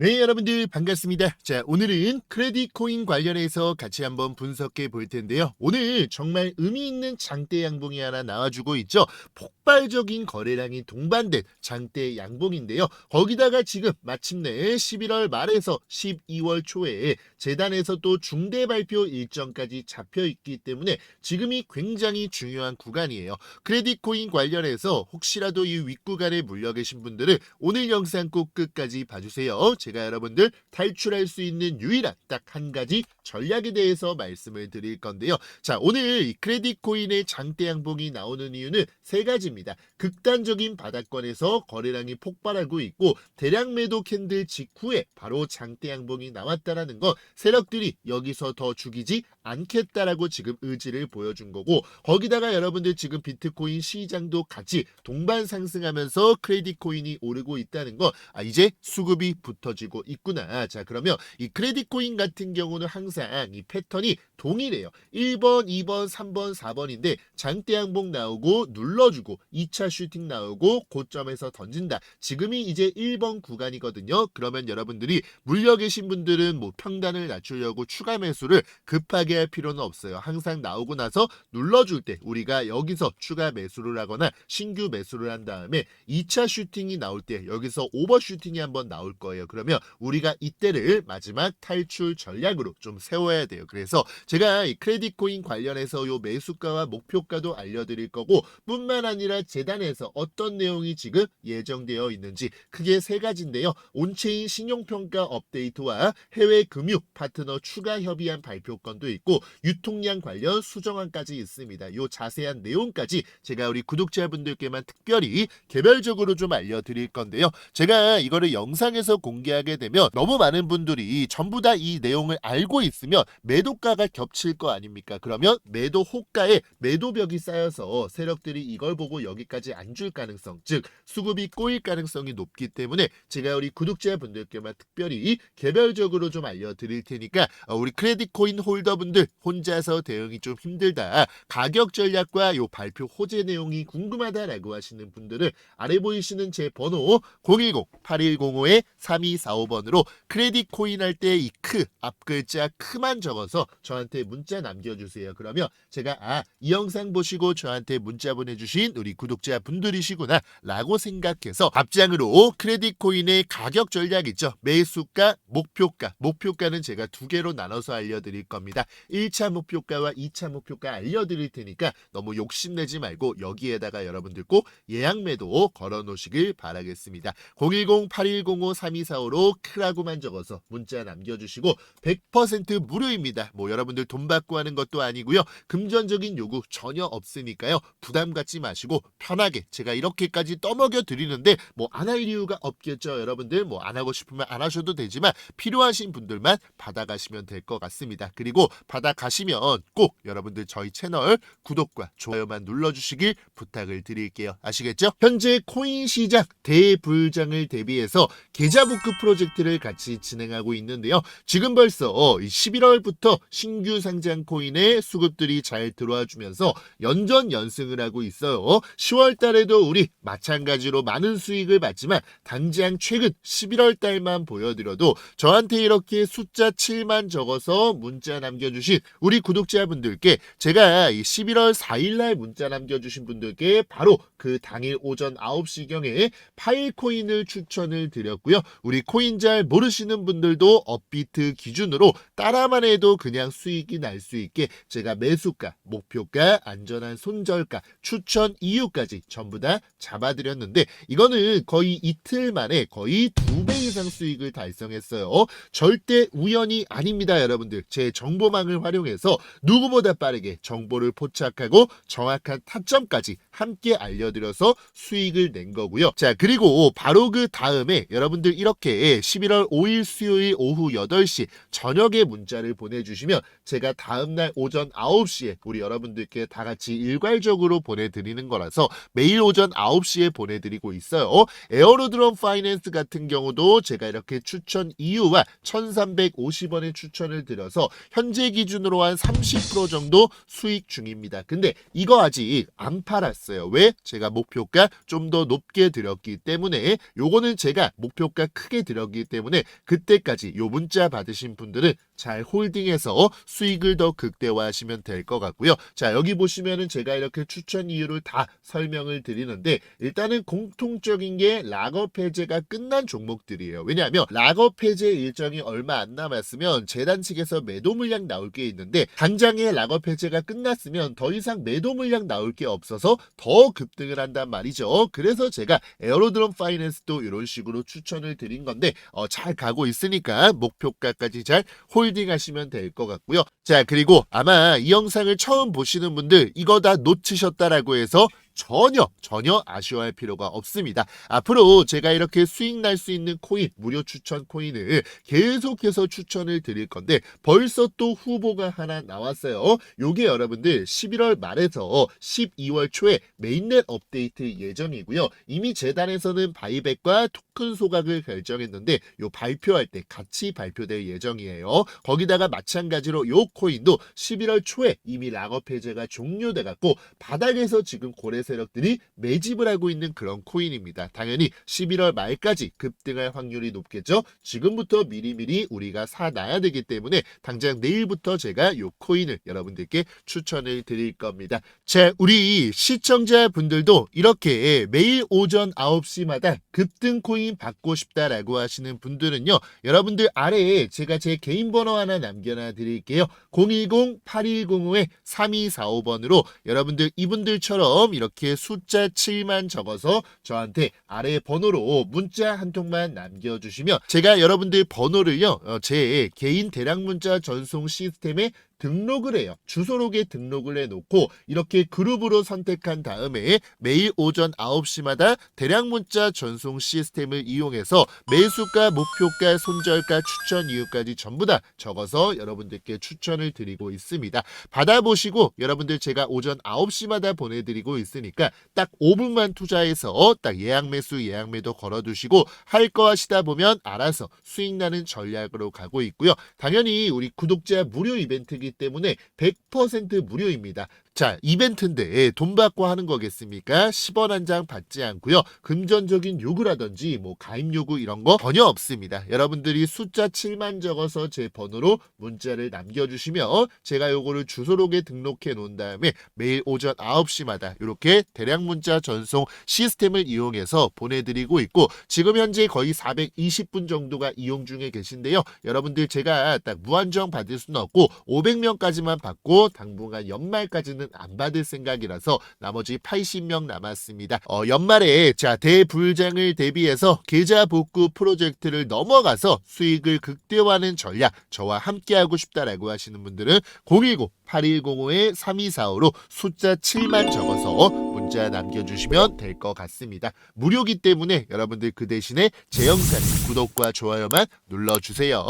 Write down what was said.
네, 여러분들 반갑습니다. 자, 오늘은 크레딧 코인 관련해서 같이 한번 분석해 볼 텐데요. 오늘 정말 의미 있는 장대 양봉이 하나 나와주고 있죠. 폭발적인 거래량이 동반된 장대 양봉인데요. 거기다가 지금 마침내 11월 말에서 12월 초에 재단에서 또 중대 발표 일정까지 잡혀 있기 때문에 지금이 굉장히 중요한 구간이에요. 크레딧 코인 관련해서 혹시라도 이 윗구간에 물려 계신 분들은 오늘 영상 꼭 끝까지 봐주세요. 제가 여러분들 탈출할 수 있는 유일한 딱 한 가지 전략에 대해서 말씀을 드릴 건데요. 자, 오늘 이 크레딧 코인의 장대 양봉이 나오는 이유는 세 가지입니다. 극단적인 바닥권에서 거래량이 폭발하고 있고 대량 매도 캔들 직후에 바로 장대 양봉이 나왔다라는 것 세력들이 여기서 더 죽이지 않겠다라고 지금 의지를 보여준 거고 거기다가 여러분들 지금 비트코인 시장도 같이 동반 상승하면서 크레딧 코인이 오르고 있다는 거 아, 이제 수급이 붙어 지고 있구나. 자 그러면 이 크레딧 코인 같은 경우는 항상 이 패턴이 동일해요. 1번, 2번, 3번, 4번인데 장대 양봉 나오고 눌러주고 2차 슈팅 나오고 고점에서 던진다. 지금이 이제 1번 구간이거든요. 그러면 여러분들이 물려 계신 분들은 뭐 평단을 낮추려고 추가 매수를 급하게 할 필요는 없어요. 항상 나오고 나서 눌러줄 때 우리가 여기서 추가 매수를 하거나 신규 매수를 한 다음에 2차 슈팅이 나올 때 여기서 오버 슈팅이 한번 나올 거예요. 그러면 우리가 이때를 마지막 탈출 전략으로 좀 세워야 돼요. 그래서 제가 이 크레딧 코인 관련해서 요 매수가와 목표가도 알려드릴 거고 뿐만 아니라 재단에서 어떤 내용이 지금 예정되어 있는지 크게 세 가지인데요. 온체인 신용평가 업데이트와 해외 금융 파트너 추가 협의안 발표건도 있고 유통량 관련 수정안까지 있습니다. 요 자세한 내용까지 제가 우리 구독자분들께만 특별히 개별적으로 좀 알려드릴 건데요. 제가 이거를 영상에서 공개 하게 되면 너무 많은 분들이 전부 다 이 내용을 알고 있으면 매도가가 겹칠 거 아닙니까? 그러면 매도 호가에 매도벽이 쌓여서 세력들이 이걸 보고 여기까지 안 줄 가능성, 즉 수급이 꼬일 가능성이 높기 때문에 제가 우리 구독자분들께만 특별히 개별적으로 좀 알려드릴 테니까 어, 우리 크레딧 코인 홀더분들 혼자서 대응이 좀 힘들다. 가격 전략과 요 발표 호재 내용이 궁금하다라고 하시는 분들은 아래 보이시는 제 번호 010-8105-3245번으로 크레딧 코인 할 때 이 크 앞글자 크만 적어서 저한테 문자 남겨주세요. 그러면 제가 아 이 영상 보시고 저한테 문자 보내주신 우리 구독자 분들이시구나 라고 생각해서 앞장으로 크레딧 코인의 가격 전략 있죠. 매수가, 목표가. 목표가는 제가 두 개로 나눠서 알려드릴 겁니다. 1차 목표가와 2차 목표가 알려드릴 테니까 너무 욕심내지 말고 여기에다가 여러분들 꼭 예약 매도 걸어 놓으시길 바라겠습니다. 010-8105-3245로 크라고만 적어서 문자 남겨주시고 100% 무료입니다. 뭐 여러분들 돈 받고 하는 것도 아니고요. 금전적인 요구 전혀 없으니까요. 부담 갖지 마시고 편하게 제가 이렇게까지 떠먹여 드리는데 뭐 안 할 이유가 없겠죠. 여러분들 뭐 안 하고 싶으면 안 하셔도 되지만 필요하신 분들만 받아가시면 될 것 같습니다. 그리고 받아가시면 꼭 여러분들 저희 채널 구독과 좋아요만 눌러주시길 부탁을 드릴게요. 아시겠죠? 현재 코인 시장 대불장을 대비해서 계좌 복구 프로젝트를 같이 진행하고 있는데요. 지금 벌써 11월부터 신규 상장 코인의 수급들이 잘 들어와 주면서 연전 연승을 하고 있어요. 10월 달에도 우리 마찬가지로 많은 수익을 봤지만 당장 최근 11월 달만 보여드려도 저한테 이렇게 숫자 7만 적어서 문자 남겨주신 우리 구독자분들께 제가 이 11월 4일날 문자 남겨주신 분들께 바로 그 당일 오전 9시경에 파일 코인을 추천을 드렸고요. 우리 코인 잘 모르시는 분들도 업비트 기준으로 따라만 해도 그냥 수익이 날 수 있게 제가 매수가, 목표가, 안전한 손절가, 추천 이유까지 전부 다 잡아드렸는데 이거는 거의 이틀 만에 거의 두 배 이상 수익을 달성했어요. 절대 우연이 아닙니다, 여러분들. 제 정보망을 활용해서 누구보다 빠르게 정보를 포착하고 정확한 타점까지 함께 알려드려서 수익을 낸 거고요. 자, 그리고 바로 그 다음에 여러분들 이렇게 11월 5일 수요일 오후 8시 저녁에 문자를 보내주시면 제가 다음날 오전 9시에 우리 여러분들께 다 같이 일괄적으로 보내드리는 거라서 매일 오전 9시에 보내드리고 있어요. 에어로드럼 파이낸스 같은 경우도 제가 이렇게 추천 이유와 1350원의 추천을 드려서 현재 기준으로 한 30% 정도 수익 중입니다. 근데 이거 아직 안 팔았어요. 왜? 제가 목표가 좀 더 높게 드렸기 때문에 요거는 제가 목표가 크게 드렸기 때문에 그때까지 요 문자 받으신 분들은 잘 홀딩해서 수익을 더 극대화하시면 될 것 같고요. 자, 여기 보시면은 제가 이렇게 추천 이유를 다 설명을 드리는데 일단은 공통적인 게 락업 해제가 끝난 종목들이 에요. 왜냐하면 락업 해제 일정이 얼마 안 남았으면 재단 측에서 매도 물량 나올 게 있는데 당장에 락업 해제가 끝났으면 더 이상 매도 물량 나올 게 없어서 더 급등을 한단 말이죠. 그래서 제가 에어로드럼 파이낸스도 이런 식으로 추천을 드린 건데 어, 잘 가고 있으니까 목표가까지 잘 홀딩하시면 될 것 같고요. 자 그리고 아마 이 영상을 처음 보시는 분들 이거 다 놓치셨다라고 해서 전혀 전혀 아쉬워할 필요가 없습니다. 앞으로 제가 이렇게 수익 날 수 있는 코인 무료 추천 코인을 계속해서 추천을 드릴 건데 벌써 또 후보가 하나 나왔어요. 요게 여러분들 11월 말에서 12월 초에 메인넷 업데이트 예정이고요. 이미 재단에서는 바이백과 토 큰 소각을 결정했는데 요 발표할 때 같이 발표될 예정이에요. 거기다가 마찬가지로 요 코인도 11월 초에 이미 락업 해제가 종료돼 갖고 바닥에서 지금 고래 세력들이 매집을 하고 있는 그런 코인입니다. 당연히 11월 말까지 급등할 확률이 높겠죠. 지금부터 미리미리 우리가 사놔야 되기 때문에 당장 내일부터 제가 요 코인을 여러분들께 추천을 드릴 겁니다. 자, 우리 시청자분들도 이렇게 매일 오전 9시마다 급등 코인 받고 싶다라고 하시는 분들은요. 여러분들 아래에 제가 제 개인 번호 하나 남겨놔 드릴게요. 010-8105-3245번으로 여러분들 이분들처럼 이렇게 숫자 7만 적어서 저한테 아래 번호로 문자 한 통만 남겨주시면 제가 여러분들 번호를요 어, 제 개인 대량 문자 전송 시스템에 등록을 해요. 주소록에 등록을 해놓고 이렇게 그룹으로 선택한 다음에 매일 오전 9시마다 대량 문자 전송 시스템을 이용해서 매수가, 목표가, 손절가, 추천 이유까지 전부 다 적어서 여러분들께 추천을 드리고 있습니다. 받아보시고 여러분들 제가 오전 9시마다 보내드리고 있으니까 딱 5분만 투자해서 딱 예약 매수, 예약 매도 걸어두시고 할 거 하시다 보면 알아서 수익 나는 전략으로 가고 있고요. 당연히 우리 구독자 무료 이벤트이기 때문에 100% 무료입니다. 자, 이벤트인데 돈 받고 하는 거겠습니까? 10원 한 장 받지 않고요. 금전적인 요구라든지 뭐 가입 요구 이런 거 전혀 없습니다. 여러분들이 숫자 7만 적어서 제 번호로 문자를 남겨주시면 제가 요거를 주소록에 등록해 놓은 다음에 매일 오전 9시마다 이렇게 대량 문자 전송 시스템을 이용해서 보내드리고 있고 지금 현재 거의 420분 정도가 이용 중에 계신데요. 여러분들 제가 딱 무한정 받을 수는 없고 500명까지만 받고 당분간 연말까지는 안 받을 생각이라서 나머지 80명 남았습니다. 어, 연말에 자 대불장을 대비해서 계좌 복구 프로젝트를 넘어가서 수익을 극대화하는 전략 저와 함께 하고 싶다라고 하시는 분들은 010-8105-3245로 숫자 7만 적어서 문자 남겨주시면 될 것 같습니다. 무료기 때문에 여러분들 그 대신에 제 영상 구독과 좋아요만 눌러주세요.